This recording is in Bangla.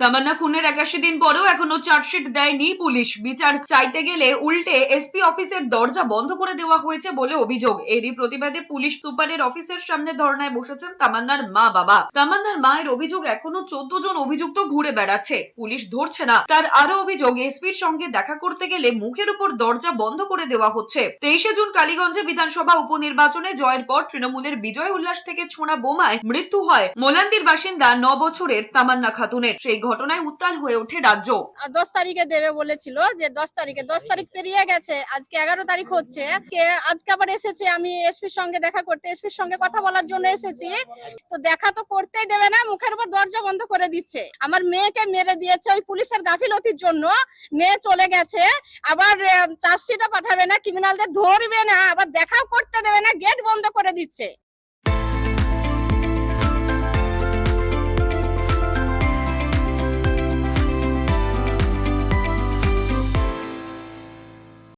তামান্না খুনের একাশি দিন পরেও এখনও চার্জশিট দেয়নি পুলিশ। বিচার চাইতে গেলে উল্টে এসপি অফিসের দরজা বন্ধ করে দেওয়া হয়েছে বলে অভিযোগ। এরই প্রতিবাদে পুলিশ সুপারের অফিসের সামনে ধর্নায় বসেছেন তামান্নার মা বাবা তামান্নার মায়ের অভিযোগ এখনও চোদ্দ জন অভিযুক্ত ঘুরে বেড়াচ্ছে। পুলিশ ধরছে না। তার আরও অভিযোগ, এসপির সঙ্গে দেখা করতে গেলে মুখের উপর দরজা বন্ধ করে দেওয়া হচ্ছে। তেইশে জুন কালীগঞ্জে বিধানসভা উপনির্বাচনে জয়ের পর তৃণমূলের বিজয় উল্লাস থেকে ছোঁড়া বোমায় মৃত্যু হয়। মোলান্দির বাসিন্দা ন বছরের তামান্না খাতুনের। সেই ঘটনায় উত্তাল হয়ে ওঠে রাজ্য। দশ তারিখে দেবে বলেছিল যে দশ তারিখে, দশ তারিখ পেরিয়ে গেছে, আজকে এগারো তারিখ হচ্ছে। আজকে আবার এসেছে, আমি এসপির সঙ্গে দেখা করতে, এসপির সঙ্গে কথা বলার জন্য এসেছি। তো দেখা তো করতেই দেবে না, মুখের উপর দরজা বন্ধ করে দিচ্ছে। আমার মেয়েকে মেরে দিয়েছে ওই পুলিশের গাফিলতির জন্য। মেয়ে চলে গেছে, আবার চার্জশিটও পাঠাবে না ক্রিমিনালদের ধরবে না, আবার দেখাও করতে দেবে না গেট বন্ধ করে দিচ্ছে।